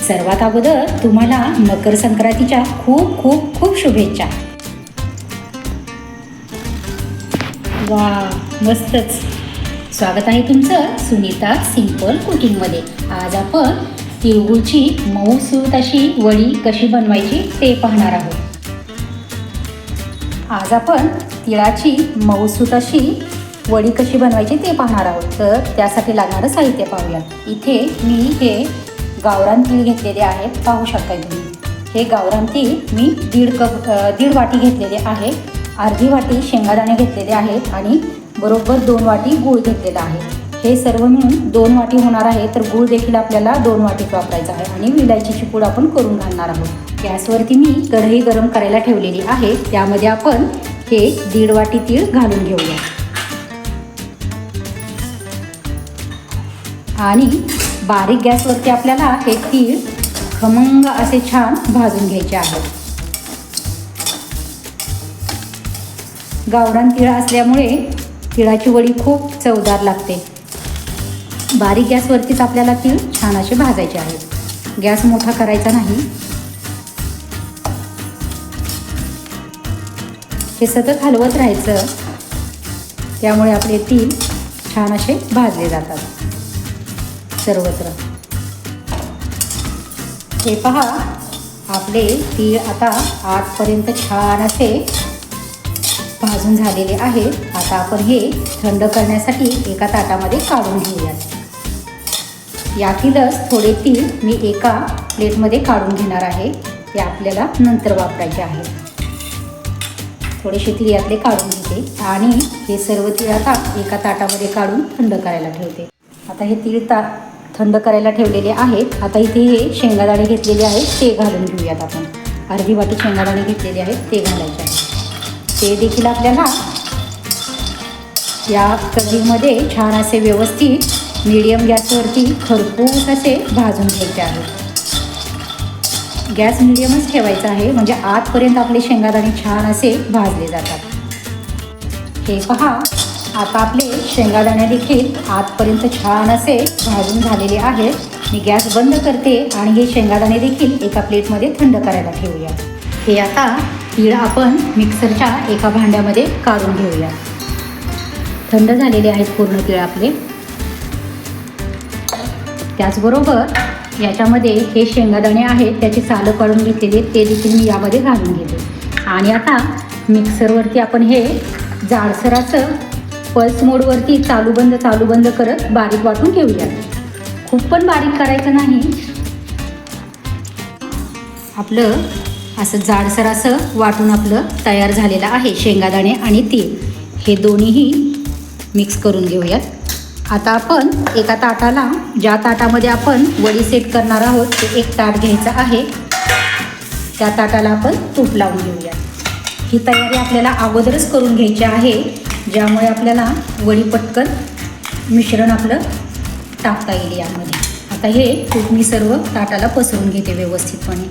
सर्वात अगोदर तुम्हाला मकर संक्रांतीच्या खूप खूप खूप शुभेच्छा. वा मस्तच. स्वागत आहे तुमचं सुनीता सिंपल कुकिंगमध्ये. आज आपण तिळगुळची मऊसूत अशी वडी कशी बनवायची ते पाहणार आहोत. आज आपण तिळाची मऊसूत अशी वडी कशी बनवायची ते पाहणार आहोत. तर त्यासाठी लागणारं साहित्य पाहूया इथे मी हे गावरान तीळ घेतलेले आहेत पाहू शकता तुम्ही हे गावरान तीळ मी दीड कप दीड वाटी घेतलेले आहे. अर्धी वाटी शेंगादाणे घेतलेले आहेत आणि बरोबर दोन वाटी गूळ घेतलेला आहे. हे सर्व मिळून दोन वाटी होणार आहे तर गूळ देखील आपल्याला दोन वाटीत वापरायचा आहे आणि विलायचीची पूड आपण करून घालणार आहोत. गॅसवरती मी कढई गरम करायला ठेवलेली आहे. त्यामध्ये आपण हे दीड वाटी तीळ घालून घेऊया. आणि बारीक गॅसवरती आपल्याला हे तीळ खमंग असे छान भाजून घ्यायचे आहेत. गावरान तिळ असल्यामुळे तिळाची वडी खूप चवदार लागते. बारीक गॅसवरतीच आपल्याला तीळ छान असे भाजायचे आहेत. गॅस मोठा करायचा नाही. हे सतत हलवत राहायचं. त्यामुळे आपले तीळ छान असे भाजले जातात. सर्वत्र. हे पहा आपले तीळ आता आतपर्यंत छान असे भाजून झालेले आहेत. आता आपण हे थंड करण्यासाठी एका ताटामध्ये काढून घेऊयात. यातीलच थोडे तीळ मी एका प्लेटमध्ये काढून घेणार आहे. ते आपल्याला नंतर वापरायचे आहे थोडेसे तीळ यातले काढून घेते आणि हे सर्व तीळ आता एका ताटामध्ये काढून थंड करायला ठेवते. आता हे तीळ ता थंड करायला ठेवलेले आहेत. आता इथे हे शेंगादाणे घेतलेले आहेत. ते घालून घेऊयात आपण. अर्धी वाटी शेंगादाणे घेतलेले आहेत. ते घालायचे आहे ते देखील आपल्याला या कधीमध्ये छान असे व्यवस्थित मीडियम गॅसवरती खरपूस असे भाजून घ्यायचे आहेत. गॅस मिडियमच ठेवायचा आहे. म्हणजे आतपर्यंत आपले शेंगादाणे छान असे भाजले जातात. हे पहा. आता आपले शेंगादाणे देखील आतपर्यंत छान असे भाजून झालेले आहेत. मी गॅस बंद करते आणि हे शेंगादाणे देखील एका प्लेटमध्ये थंड करायला ठेवूया. हे आता तीळ आपण मिक्सरच्या एका भांड्यामध्ये काढून घेऊया. थंड झालेले आहेत पूर्ण तीळ आपले. त्याचबरोबर याच्यामध्ये हे शेंगादाणे आहेत त्याची सालं काढून घेतलेले ते देखील मी यामध्ये घालून घेते. आणि आता मिक्सरवरती आपण हे जाडसराचं पल्स मोडवरती चालू बंद चालू बंद करत बारीक वाटून घेऊयात खूप पण बारीक करायचं नाही. आपलं असं जाडसर असं वाटून आपलं तयार झालेलं आहे शेंगादाणे आणि तीळ. हे दोन्हीही मिक्स करून घेऊयात. आता आपण एका ताटाला ज्या ताटामध्ये आपण वडी सेट करणार आहोत ते एक ताट घ्यायचं आहे. त्या ताटाला आपण तूप लावून घेऊयात. ही तयारी आपल्याला अगोदरच करून घ्यायची आहे. ज्यामुळे आपल्याला वडी पटकन मिश्रण आपलं टाकता येईल यामध्ये. आता हे तूप मी सर्व ताटाला पसरून घेते व्यवस्थितपणे.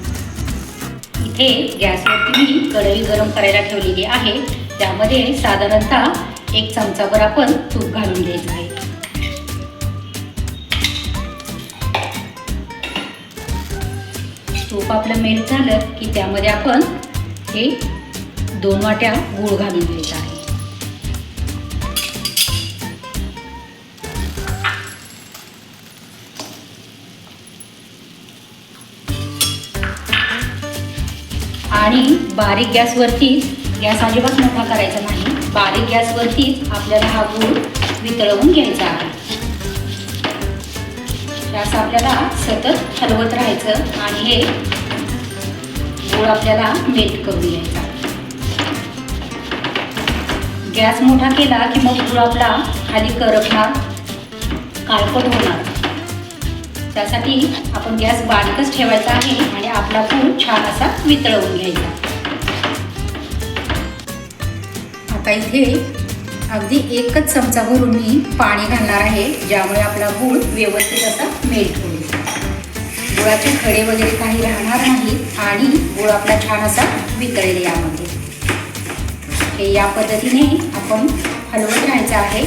इथे गॅसवरती मी कढई गरम करायला ठेवलेली आहे. त्यामध्ये साधारणतः एक चमचाभर आपण तूप घालून घ्यायचं आहे. तूप आपलं मेल्ट झालं की त्यामध्ये आपण हे दोन वाट्या गूळ घालून घ्यायचं आहे. आणि बारीक गॅसवरती गॅस अजिबात मोठा करायचा नाही. बारीक गॅसवरतीच आपल्याला हा गूळ वितळवून घ्यायचा आहे. गॅस आपल्याला सतत हलवत राहायचं आणि हे गूळ आपल्याला मेल्ट करून घ्यायचा गॅस मोठा केला की मग गूळ आपला खाली करपणार काळपट होणार. त्यासाठी आपण गॅस बारीकच ठेवायचा आहे आणि आपला पूल छान असा वितळवून घ्यायचा. आता इथे अगदी एकच चमचा भरून मी पाणी घालणार आहे ज्यामुळे आपला गूळ व्यवस्थित असा मेल्ट होईल. गुळाचे खडे वगैरे काही राहणार नाही आणि गुळ आपला छान असा वितळेल यामध्ये. हे या पद्धतीने आपण हलवून घ्यायचं आहे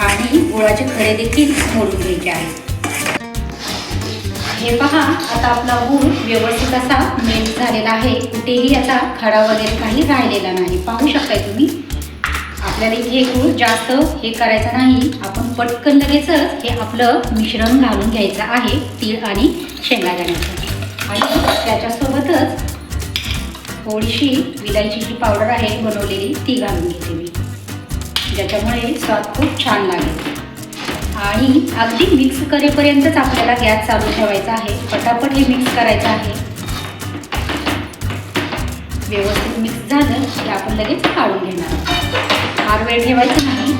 आणि गुळाचे खडे देखील मोडून घ्यायचे आहेत. हे पहा आता आपला गूळ व्यवस्थित असा मेल्ट झालेला आहे. कुठेही आता खडा वगैरे काही राहिलेला नाही. पाहू शकताय तुम्ही? आपल्याला इथे हे गूळ जास्त हे करायचं नाही. आपण पटकन लगेचच हे आपलं मिश्रण घालून घ्यायचं आहे तीळ आणि शेंगा शेंगादाण्याचं आणि त्याच्यासोबतच थोडीशी विलायचीची पावडर आहे बनवलेली ती घालून घेते मी. ज्याच्यामुळे स्वाद खूप छान लागेल. आणि अगदी मिक्स करेपर्यंतच आपल्याला गॅस चालू ठेवायचा आहे. पटापट हे मिक्स करायचं आहे. व्यवस्थित मिक्स झालं की आपण लगेच काढून घेणार. फार वेळ ठेवायचा नाही.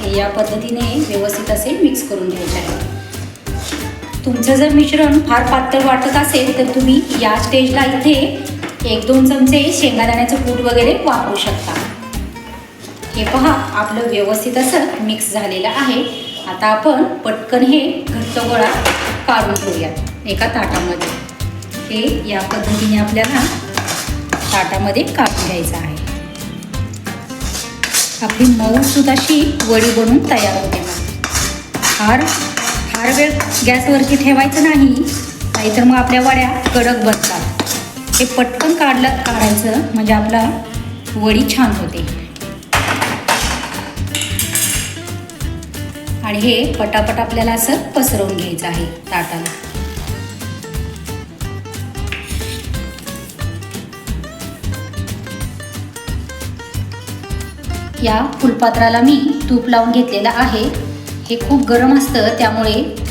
हे या पद्धतीने व्यवस्थित असे मिक्स करून घ्यायचे आहे. तुमचं जर मिश्रण फार पातळ वाटत असेल तर तुम्ही या स्टेजला इथे एक दोन चमचे शेंगादाण्याचं कूट वगैरे वापरू शकता. हे पहा आपलं व्यवस्थित असं मिक्स झालेलं आहे. आता आपण पटकन हे घट्ट गोळा काढून घेऊयात एका ताटामध्ये. हे या पद्धतीने आपल्याला ताटामध्ये काढून घ्यायचं आहे. आपली मऊसूत अशी वडी बनून तयार होते. फार फार वेळ गॅसवरती ठेवायचं नाही नाहीतर मग आपल्या वड्या कडक बनतात. हे पटकन काढलं काढायचं. म्हणजे आपला वडी छान होते. आणि हे पटापट आपल्याला असं पसरवून घ्यायचं आहे ताटाला. या फुलपात्राला मी तूप लावून घेतलेलं आहे. हे खूप गरम असतं त्यामुळे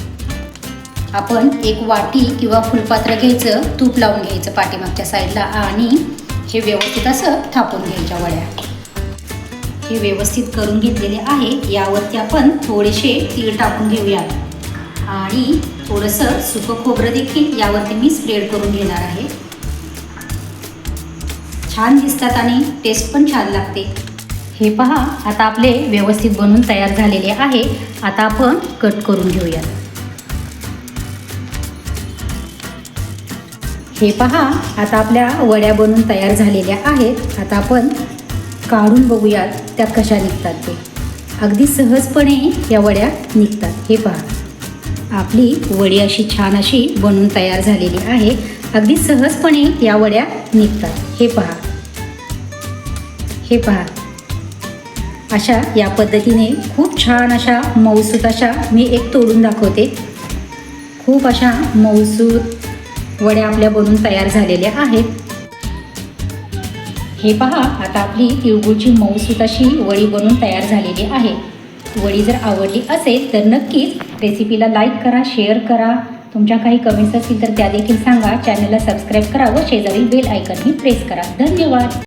आपण एक वाटी किंवा फुलपात्र घ्यायचं तूप लावून घ्यायचं पाठीमागच्या साईडला आणि हे व्यवस्थित असं थापून घ्यायच्या वड्या. हे व्यवस्थित करून घेतलेले आहे यावरती आपण थोडेसे तीळ टाकून घेऊयात. आणि थोडंसं सुकं खोबरं देखील यावरती मी स्प्रेड करून घेणार आहे. छान दिसतात आणि टेस्ट पण छान लागते. हे पहा आता आपले व्यवस्थित बनून तयार झालेले आहे. आता आपण कट करून घेऊयात. हे पहा आता आपल्या वड्या बनून तयार झालेल्या आहेत. आता आपण काढून बघूयात त्या कशा निघतात ते. अगदी सहजपणे या वड्या निघतात. हे पहा आपली वडी अशी छान अशी बनून तयार झालेली आहे. अगदी सहजपणे या वड्या निघतात. हे पहा हे पहा. अशा या पद्धतीने खूप छान अशा मऊसूत अशा मी एक तोडून दाखवते. खूप अशा मऊसूत वड्या आपल्या बनून तयार झालेल्या आहेत. हे पहा आता आपली तिळगुळची मऊसूत अशी वडी बनून तयार झालेली आहे. वडी जर आवडली असेल तर नक्कीच रेसिपीला लाईक करा शेअर करा. तुमच्या काही कमेंट्स असतील तर त्या देखील सांगा. चॅनलला सबस्क्राईब करा व शेजारील बेल आयकनही प्रेस करा. धन्यवाद!